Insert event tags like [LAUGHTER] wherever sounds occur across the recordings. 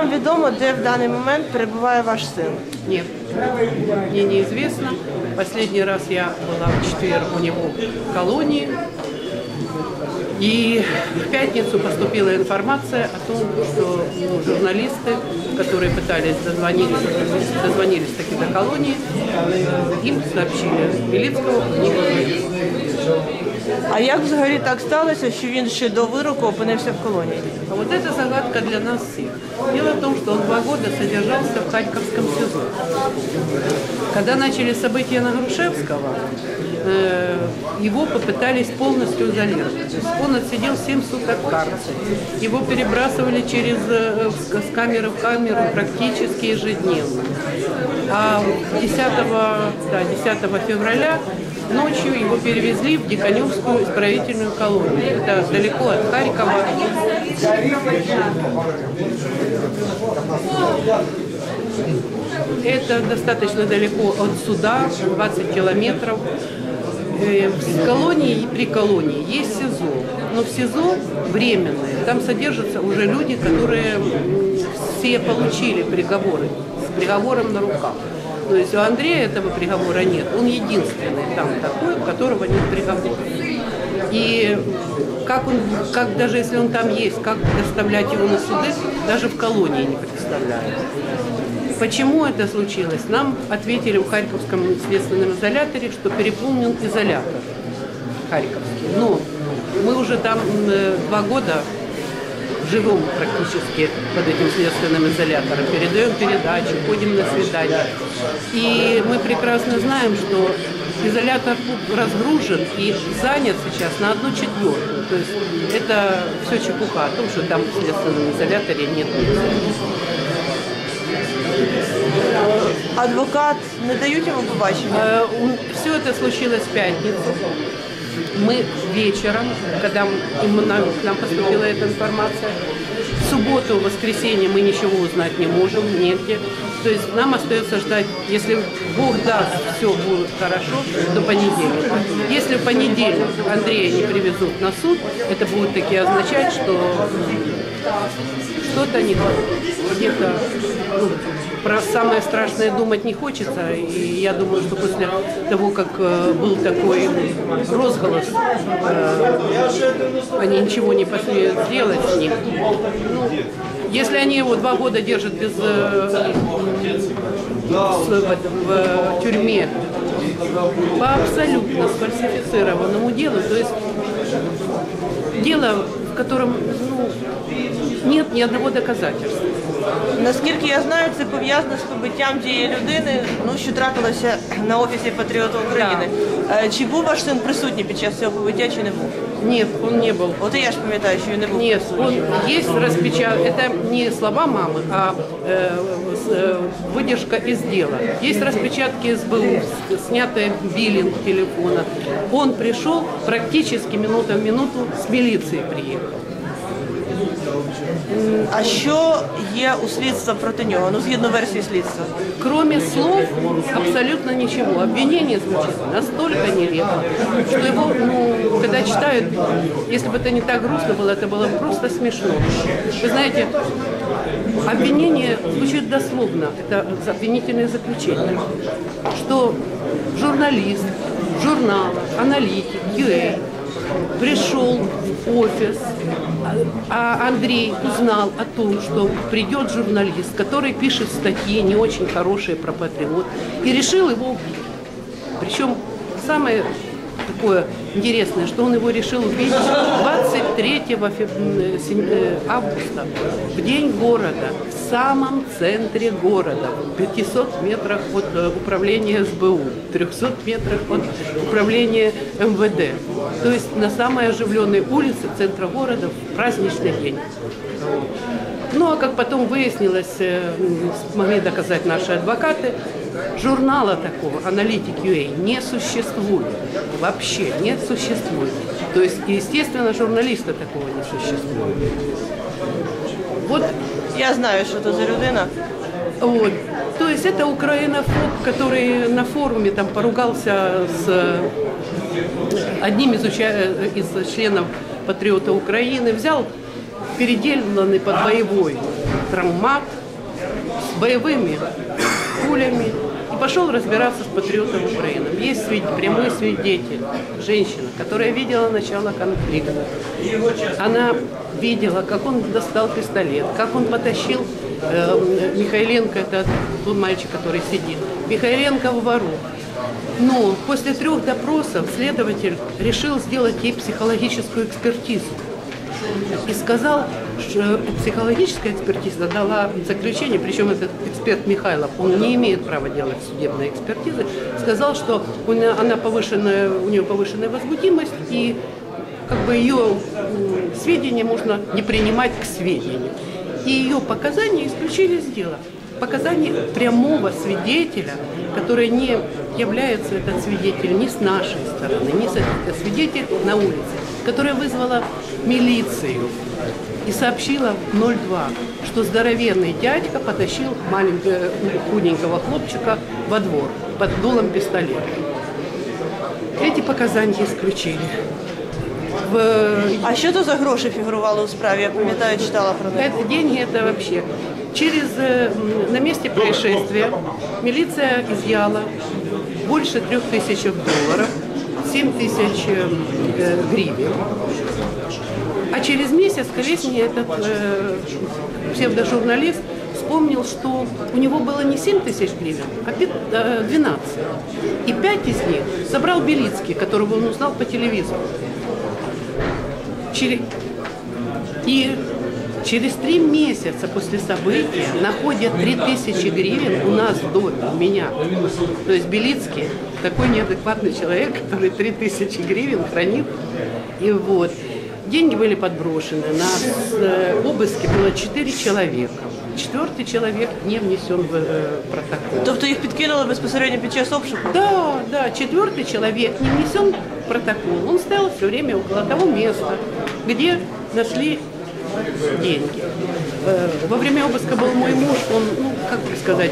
Вам відомо, де в даний момент перебуває ваш син? Нет, мне неизвестно. Последний раз я была в четверг у него в колонии. И в пятницу поступила информация о том, что ну, журналисты, которые пытались дозвониться, дозвонились таки до колонии, им сообщили, Белицкого не было. А як взагалі так сталося, що він ще до вироку опинився в колонії? А вот это загадка для нас всех. Дело в том, что он два года содержался в Харьковском СИЗО. Когда начали события на Грушевского, э, его попытались полностью изолировать. То есть он отсидел 7 суток в карцере. Его перебрасывали через э, с с камеры в камеру практически ежедневно. А 10, да, 10 февраля ночью его перевезли в Диканевскую исправительную колонию. Это далеко от Харькова. Это достаточно далеко от суда, 20 километров. В колонии и при колонии есть СИЗО. Но в СИЗО временные. Там содержатся уже люди, которые все получили приговоры приговором на руках. То есть у Андрея этого приговора нет. Он единственный там такой, у которого нет приговора. И как он, как даже если он там есть, как доставлять его на суды, даже в колонии не представляю. Почему это случилось? Нам ответили в Харьковском следственном изоляторе, что переполнен изолятор Харьковский. Но мы уже там э, два года живем практически под этим следственным изолятором, передаем передачи, ходим на свидания. И мы прекрасно знаем, что изолятор разгружен и занят сейчас на одну четвертую. То есть это все чепуха о том, что там в следственном изоляторе нет места. Адвокат не дають йому побачення? Все это случилось в пятницу. Мы вечером, когда нам, нам поступила эта информация, в субботу, в воскресенье мы ничего узнать не можем, негде. То есть нам остается ждать, если Бог даст, все будет хорошо, до понедельника. Если в понедельник Андрея не привезут на суд, это будет таки означать, что что-то не так. Где-то ну, про самое страшное думать не хочется. И я думаю, что после того, как э, был такой розголос, э, они ничего не посмеют сделать с ним. Ну, если они его два года держат без э, в, тюрьме по абсолютно сфальсифицированному делу, то есть дело, в котором ну, нет ни одного доказательства. Наскільки я знаю, це пов'язано з побиттям тієї людини, ну що трапилося на офісі Патріота України. Е, Чи був ваш син присутній під час цього побиття, чи не був? Нет, он не был. От і я ж пам'ятаю, що він не був Нет, он присутній. есть распечатка. Это не слова мамы, а э, с- э, выдержка из дела. Есть распечатки СБУ, с- снятые биллинг телефона. Он пришел практически минута в минуту с милиции приехал. А що є у слідства проти нього? Ну згідно версії слідства. Кроме слов, абсолютно ничего. Обвинение звучит настолько нелепо, что его, ну, когда читают, если бы это не так грустно было, это было бы просто смешно. Вы знаете, обвинение звучит дословно, это обвинительное заключение, что журналист журнала «Аналитик», «ЮЭ» пришел в офис, а Андрей узнал о том, что придет журналист, который пишет статьи не очень хорошие про патриот, и решил его убить. Причем самое такое интересное, что он его решил убить 23 фев- э, сем- э, августа, в день города, в самом центре города, в 500 метрах от э, управления СБУ, 300 метрах от управления МВД. То есть на самой оживленной улице центра города в праздничный день. Ну, а как потом выяснилось, э, смогли доказать наши адвокаты, журнала такого, аналитик UA, не существует. Вообще не существует. То есть, естественно, журналиста такого не существует. Вот Я знаю, що це за людина. вот. То есть это украинофоб, который на форуме там поругался с э, одним из, уча- из членов Патриота Украины, взял переделанный под боевой травмат с боевыми пулями пошел разбираться с патриотом Украины. Есть свид- прямой свидетель, женщина, которая видела начало конфликта. Она видела, как он достал пистолет, как он потащил э, Михайленко, это тот мальчик, который сидит, Михайленко в вору. Но после трех допросов следователь решил сделать ей психологическую экспертизу и сказал, что психологическая экспертиза дала заключение, причем этот эксперт Михайлов, он не имеет права делать судебной экспертизы, сказал, что у нее, она повышенная, у нее повышенная возбудимость и как бы ее сведения можно не принимать к сведению. И ее показания исключили из дела. Показания прямого свидетеля, который не является этот свидетель ни с нашей стороны, ни с это свидетель на улице, которая вызвала милицию и сообщила в 02, что здоровенный дядька потащил маленького худенького хлопчика во двор под дулом пистолета. Эти показания исключили. В А що то за гроші фігурували у справі? Я пам'ятаю, читала про них. Это деньги это вообще. Через э, м, на месте происшествия милиция изъяла больше трех тысяч долларов, 7 тысяч э, э, гривен. а через месяц Колесний, этот э, псевдожурналист, вспомнил, что у него было не 7 тысяч гривен, а пят- э, 12. И 5 из них собрал Белицкий, которого он узнал по телевизору. Через... И через три месяца после события находят 3000 гривен у нас в у меня. То есть Белицкий такой неадекватный человек, который 3000 гривен хранит. И вот. Деньги были подброшены. На э, обыске было 4 человека. Четвертый человек не внесен в э, протокол. Тобто їх підкинули безпосередньо під час обшуку? Да, да, четвертый человек не внесен в протокол. Он стоял все время около того места, где нашли деньги. Э, Во время обыска был мой муж, он, ну, как бы сказать,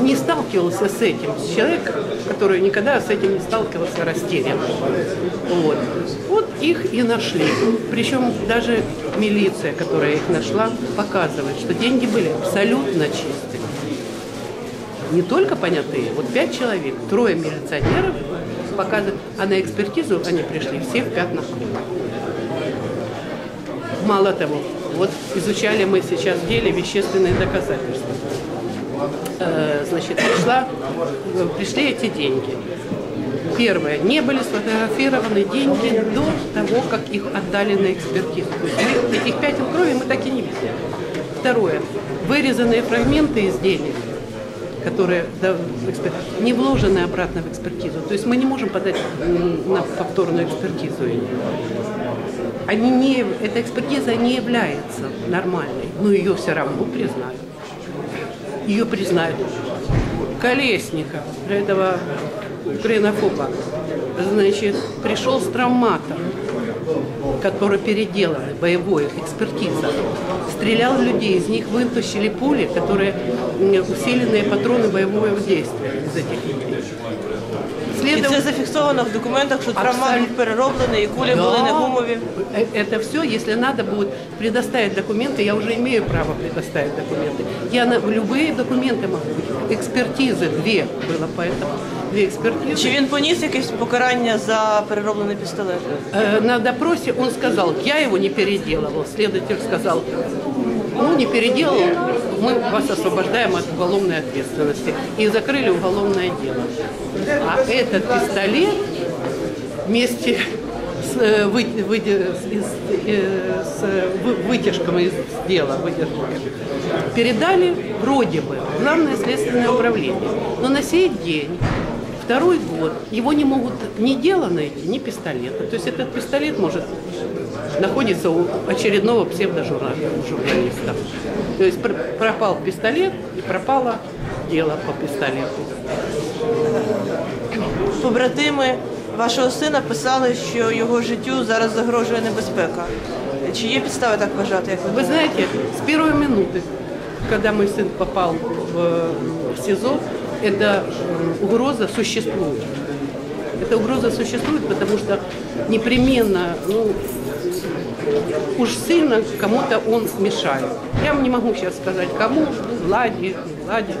не сталкивался с этим. Человек, который никогда с этим не сталкивался, растерян. Вот. Вот их и нашли. Причем даже милиция, которая их нашла, показывает, что деньги были абсолютно чистые не только понятые, вот пять человек, трое милиционеров показывают, а на экспертизу они пришли все в пятнах. Мало того, вот изучали мы сейчас в деле вещественные доказательства. Э, Значит, пришла, э, пришли эти деньги. Первое, не были сфотографированы деньги до того, как их отдали на экспертизу. То есть мы этих пятен крови мы так и не видели. Второе, вырезанные фрагменты изделий, которые да, не вложены обратно в экспертизу. То есть мы не можем подать на повторную экспертизу. Они не, эта экспертиза не является нормальной, но ее все равно признают. Ее признают. Колесника, этого украинофоба, значит, пришел с травматом, который переделан, боевой, экспертиза. Стрелял в людей, из них вытащили пули, которые м, усиленные патроны боевого действия из этих людей. І це Следователь- зафіксовано в документах, що травма Абсолютно. був перероблений і кулі були не гумові. Э, Это все, если надо будет предоставить документы, я уже имею право предоставить документы. Я на любые документы могу. Экспертизы две было поэтому. Две экспертизы. Чи він поніс якесь покарання за перероблений пістолет? Э, На допросе он сказал, я его не переделывал. Следователь сказал, ну не переделал, мы вас освобождаем от уголовной ответственности. И закрыли уголовное дело. А этот пистолет вместе с, э, вы- выде- с- из- э, с вы- вытяжками из дела, выдержками, передали вроде бы в Главное следственное управление. Но на сей день Второй год его не могут ни дело найти, ни пистолета. То есть этот пистолет может находиться у очередного псевдожурналиста. То есть пр- пропал пистолет и пропало дело по пистолету. Побратими вашого сина писали, що його життю зараз загрожує небезпека. Чи є підстави так вважати, як ви Вы думаєте? знаете, с первой минуты, когда мой сын попал в, в СИЗО, эта угроза существует. Эта угроза существует, потому что непременно, ну, уж сильно кому-то он мешает. Я не могу сейчас сказать, кому, Владе, не Владе,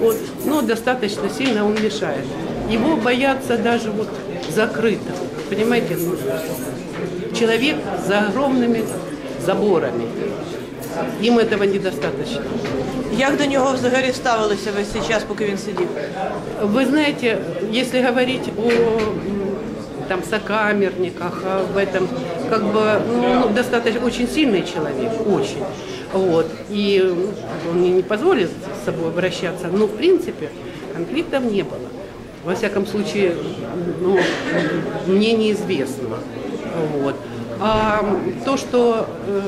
вот, но достаточно сильно он мешает. Его боятся даже вот закрыто, понимаете, ну, человек за огромными заборами. Им этого недостаточно. Як до нього взагалі ставилися весь цей час, поки він сидів? Вы знаете, если говорить о м, там сокамерниках, об этом, как бы ну, достаточно очень сильный человек, очень. Вот. И м, он мне не позволит с собой обращаться, но в принципе конфликтов не было. Во всяком случае, ну, мне неизвестно. Вот. А то, что э,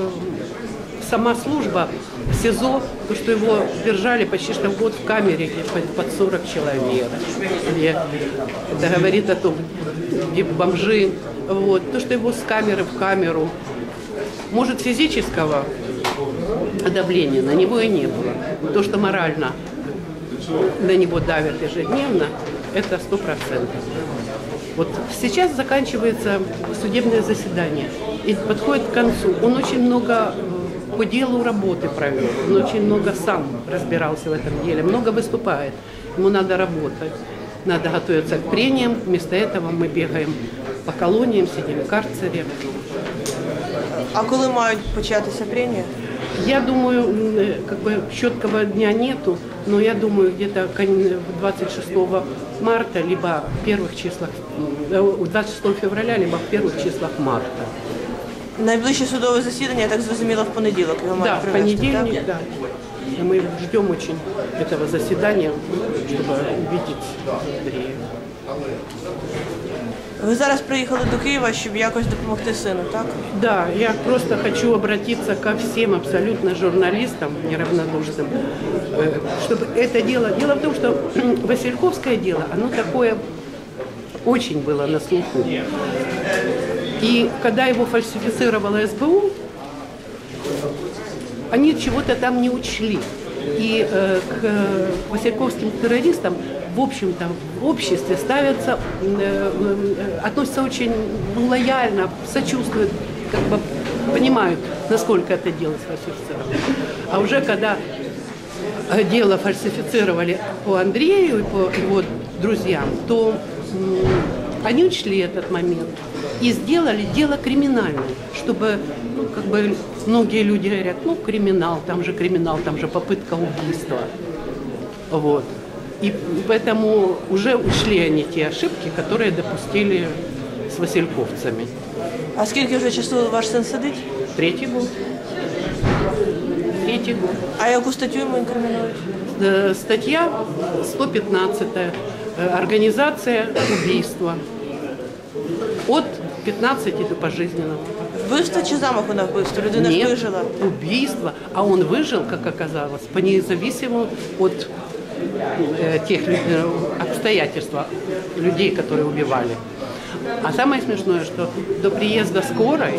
сама служба в СИЗО, то, что его держали почти что год в камере, под- под 40 человек. Где это говорит о том, где бомжи. Вот. То, что его с камеры в камеру. Может, физического давления на него и не было. То, что морально на него давят ежедневно, это сто процентов. Вот сейчас заканчивается судебное заседание и подходит к концу. Он очень много по делу работы провел, он очень много сам разбирался в этом деле, много выступает. Ему надо работать, надо готовиться к прениям. Вместо этого мы бегаем по колониям, сидим в карцере. А коли мають початися прения? Я думаю, э, как бы четкого дня нету, но я думаю, где-то кон- 26 марта, либо в первых числах, м, э, 26 февраля, либо в первых числах марта. Найближче судове засідання, я так зрозуміла, в понеділок його Да, мають в привезти, понедельник, так? да. И мы ждем очень этого заседания, чтобы увидеть Андрея. Ви зараз приїхали до Києва, щоб якось допомогти сину, так? Да, я просто хочу обратиться ко всем абсолютно журналистам неравнодушным, э, чтобы это дело... Дело в том, что [CLEARS THROAT] Васильковское дело, оно такое очень было на слуху. И когда его фальсифицировала СБУ, они чего-то там не учли. И э, к э, васильковским террористам, в общем-то, в обществе ставятся, э, э, относятся очень ну, лояльно, сочувствуют, как бы понимают, насколько это дело сфальсифицировано. А уже когда э, дело фальсифицировали по Андрею и по его друзьям, то м, они учли этот момент и сделали дело криминальным, чтобы, ну, как бы, многие люди говорят, ну, криминал, там же криминал, там же попытка убийства. Вот. И поэтому уже ушли они те ошибки, которые допустили с васильковцами. А скільки вже часу ваш син сидить? Третий год. Третий год. А яку статтю йому інкримінують? Э, Статья 115. э, Организация убийства. От 15 до пожизненного. Вбивство чи замаху на вбивство? Людина ж Нет, вижила. убийство. А он выжил, как оказалось, по независимому от э, тех э, обстоятельств людей, которые убивали. А самое смешное, что до приезда скорой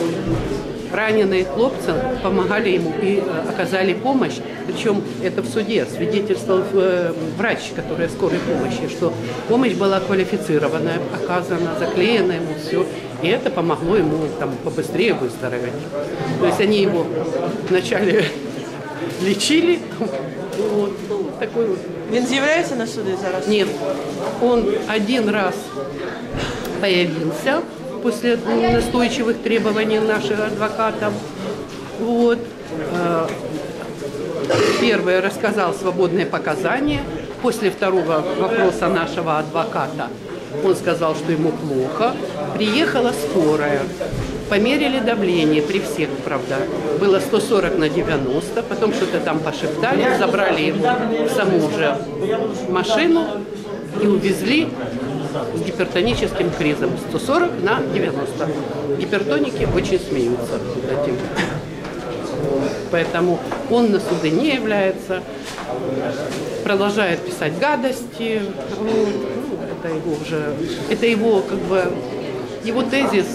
раненые хлопцы помогали ему и э, оказали помощь. Причем это в суде свидетельствовал э, врач, который скорой помощи, что помощь была квалифицированная, оказана, заклеена ему все. И это помогло ему там побыстрее выздороветь. То есть они его вначале [LAUGHS] лечили. Вот, ну, такой вот Він з'являється на суди зараз? нет, он один раз появился после настойчивых требований наших адвокатов. Вот. Э, Первый рассказал свободные показания. После второго вопроса нашего адвоката он сказал, что ему плохо. Приехала скорая. Померили давление при всех, правда. Было 140 на 90, потом что-то там пошептали, забрали его в саму же машину и увезли с гипертоническим кризом. 140 на 90. Гипертоники очень смеются над этим. Поэтому он на суды не является, продолжает писать гадости Ну, это его уже, это его как бы, его тезис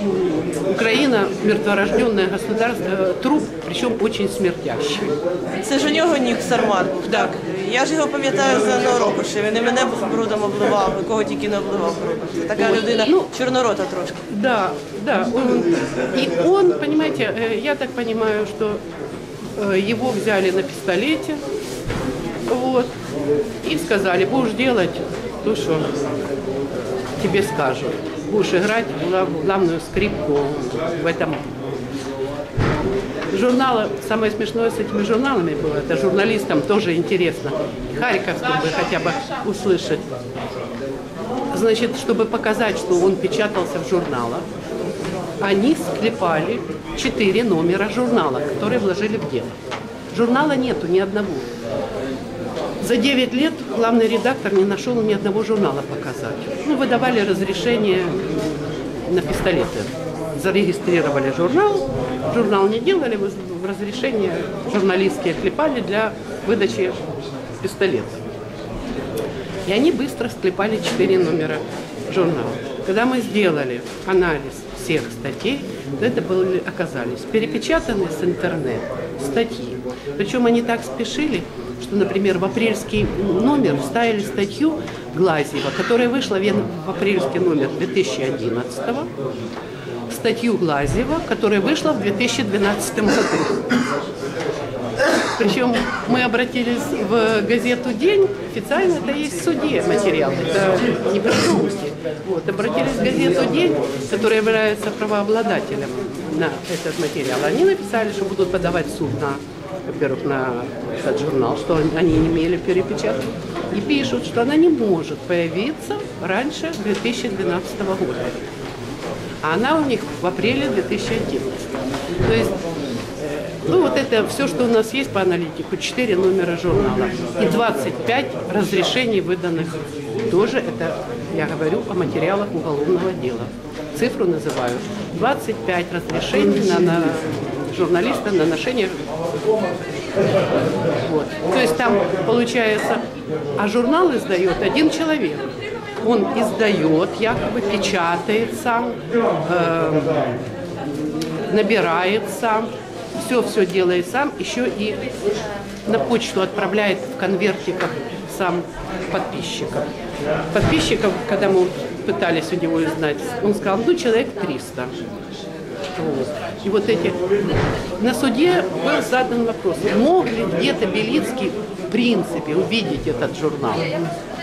м, Украина мертворожденное государство, э, труп, причем очень смертящий. Це ж у нього нік Сармат був, так? Я ж його пам'ятаю з одного року, що він і мене брудом обливав, і кого тільки не обливав брудом. Це така людина Ну, чорнорота трошки. Да, да. Он, и он, понимаете, э, я так понимаю, что э, его взяли на пистолете, вот, и сказали, будешь делать то, что тебе скажут. Будешь играть глав- главную скрипку в этом журнала, самое смешное с этими журналами было, это журналистам тоже интересно, Харьковским бы хотя бы услышать. Значит, чтобы показать, что он печатался в журналах, они склепали четыре номера журнала, которые вложили в дело. Журнала нету ни одного. За 9 лет главный редактор не нашел ни одного журнала показать. Ну, выдавали разрешение на пистолеты. Зарегистрировали журнал, журнал не делали, разрешение журналистские клепали для выдачи пистолета. И они быстро склепали четыре номера журнала. Когда мы сделали анализ всех статей, то это были, оказались перепечатанные с интернета статьи. Причем они так спешили, что, например, в апрельский номер вставили статью Глазьева, которая вышла в апрельский номер 2011 статью Глазьева, которая вышла в 2012 году. Причем мы обратились в газету «День», официально это есть в суде материал, это не придумки. Вот, обратились в газету «День», которая является правообладателем на этот материал. Они написали, что будут подавать в суд на, во-первых, на этот журнал, что они не имели перепечатать. И пишут, что она не может появиться раньше 2012 года. А она у них в апреле 2011. То есть ну вот это все, что у нас есть по аналитику, 4 номера журнала и 25 разрешений выданных. Тоже это, я говорю о материалах уголовного дела. Цифру называю. 25 разрешений на, на журналиста на ношение. Вот. То есть там получается, а журнал издает один человек. Он издает, якобы печатает сам, э, набирает сам, все-все делает сам, еще и на почту отправляет в конвертиках сам подписчиков. Подписчиков, когда мы пытались у него узнать, он сказал, ну, человек 300. Вот. И вот эти... На суде был задан вопрос, мог ли где-то Белицкий в принципе увидеть этот журнал,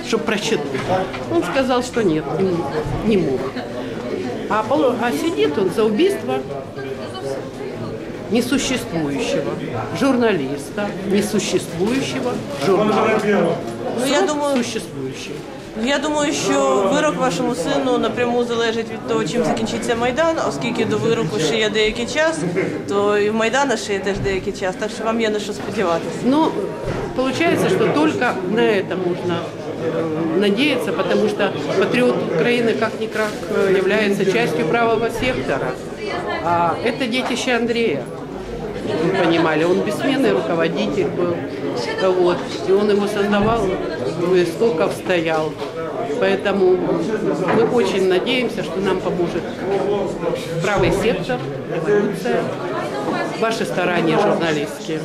чтобы прочитать? Он сказал, что нет, не, мог. А, а сидит он за убийство несуществующего журналиста, несуществующего журнала. Ну, я думаю- существующий. Я думаю, що вирок вашому сину напряму залежить від того, чим закінчиться майдан, оскільки до вироку ще є деякий час, то і в Майдана ще є теж деякий час, так що вам є на що сподіватися. Но получается, что только на это можно э, надеяться, потому что патриот Украины как-никак э, является частью правого сектора. А это детище Андрея. Вы понимали, он бессменный руководитель был, вот, и он его создавал, у истоков стоял. Поэтому мы очень надеемся, что нам поможет правый сектор, революция, ваши старания журналистские.